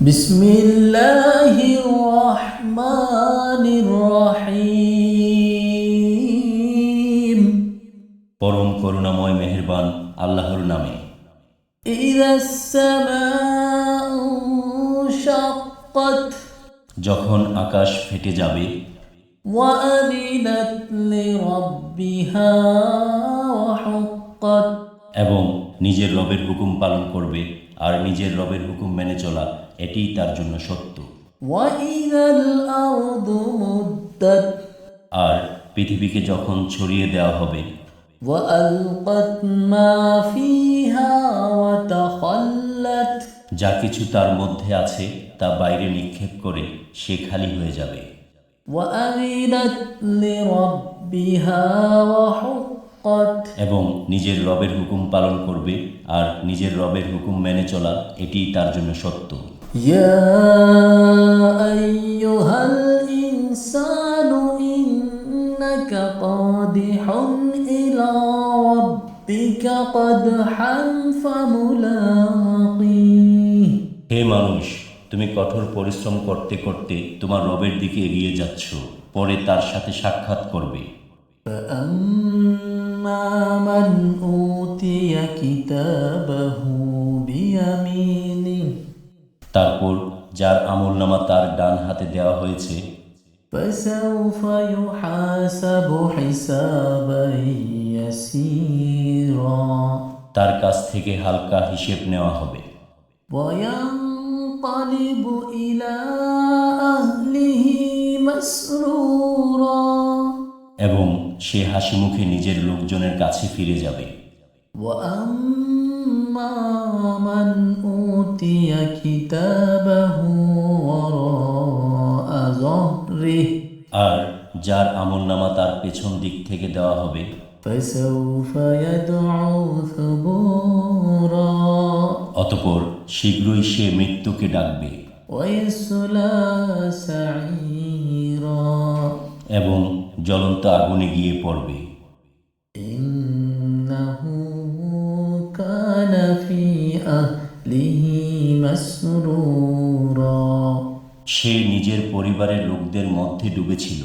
بسم الله الرحمن الرحيم পরম করুণাময় মেহেরবান আল্লাহর নামে إذا السماء انشقت যখন আকাশ ফেটে যাবে وأذنت لربها وحقت এবং নিজের রবের হুকুম পালন করবে আর নিজের রবের হুকুম মেনে চলা এটিই তার জন্য সত্য وإذا الأرض مدت আর পৃথিবীকে যখন ছড়িয়ে দেওয়া হবে وألقت ما فيها وتخلت যা কিছু তার মধ্যে আছে তা বাইরে নিক্ষেপ করে সে খালি হয়ে যাবে وأذنت لربها وحقت এবং নিজের রবের হুকুম পালন করবে আর নিজের রবের হুকুম মেনে চলা এটি তার জন্য সত্য। হে মানুষ তুমি কঠোর পরিশ্রম করতে করতে তোমার রবের দিকে এগিয়ে যাচ্ছ পরে তার সাথে সাক্ষাৎ করবে। فأما من أوتي كتابه بيمينه তারপর যার আমলনামা তার ডান হাতে দেওয়া হয়েছে فسوف يحاسب حسابا يسيرا তার কাছ থেকে হালকা হিসেব নেওয়া হবে وينقلب إلى أهله مسرورا এবং সে হাসি মুখে নিজের লোকজনের কাছে ফিরে যাবে وأما من أوتي كتابه وراء ظهره আর যার আমলনামা তার পেছন দিক থেকে দেওয়া হবে فسوف يدعو ثبورا অতপর শীঘ্রই সে মৃত্যুকে ডাকবে ويصلى سعيرا এবং জ্বলন্ত আগুনে গিয়ে পড়বে। সে নিজের পরিবারের লোকদের মধ্যে ডুবেছিল।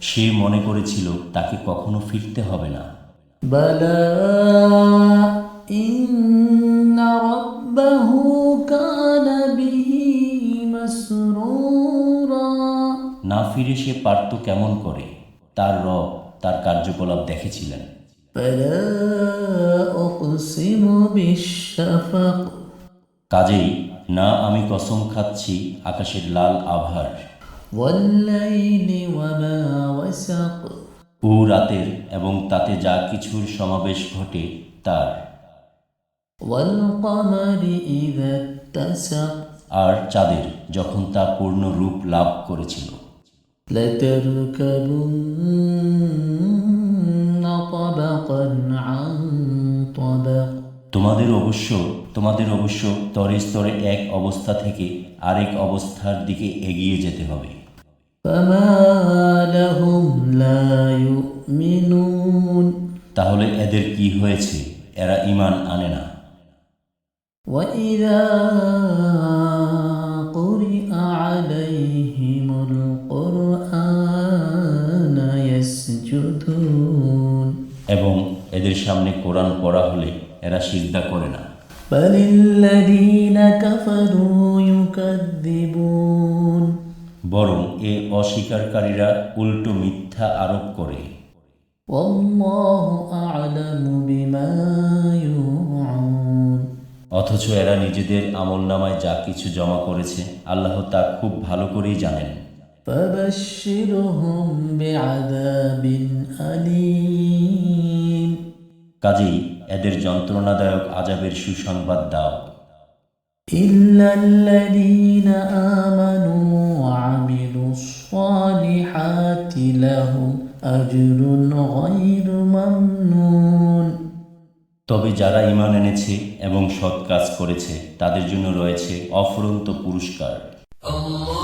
সে মনে করেছিল তাকে কখনো ফিরতে হবে না। বালা না ফিরে সে পারত কেমন করে? তার রব তার কার্যকলাপ দেখেছিলেন। কাজেই না আমি কসম খাচ্ছি আকাশের লাল আভার। ও রাতের এবং তাতে যা কিছুর সমাবেশ ঘটে তার। আর চাঁদের যখন তা পূর্ণ রূপ লাভ করেছিল। তোমাদের অবশ্য তোমাদের অবশ্য স্তরে স্তরে এক অবস্থা থেকে আরেক অবস্থার দিকে এগিয়ে যেতে হবে فما لهم لا يؤمنون তাহলে এদের কি হয়েছে এরা ইমান আনে না وإذا এদের সামনে কোরআন পড়া হলে এরা সিদ্ধা করে না بل الذين كفروا يكذبون বরং এ অস্বীকারীরা উল্টো মিথ্যা আরোপ করে والله أعلم بما يوعون অথচ এরা নিজেদের আমলনামায় যা কিছু জমা করেছে আল্লাহ তা খুব ভালো করেই জানেন فبشرهم بعذاب أليم কাজেই এদের যন্ত্রণাদায়ক আজাবের সুসংবাদ দাও إلا الذين آمنوا وعملوا الصالحات لهم أجر غير ممنون তবে যারা ইমান এনেছে এবং সৎ কাজ করেছে তাদের জন্য রয়েছে অফুরন্ত পুরস্কার الله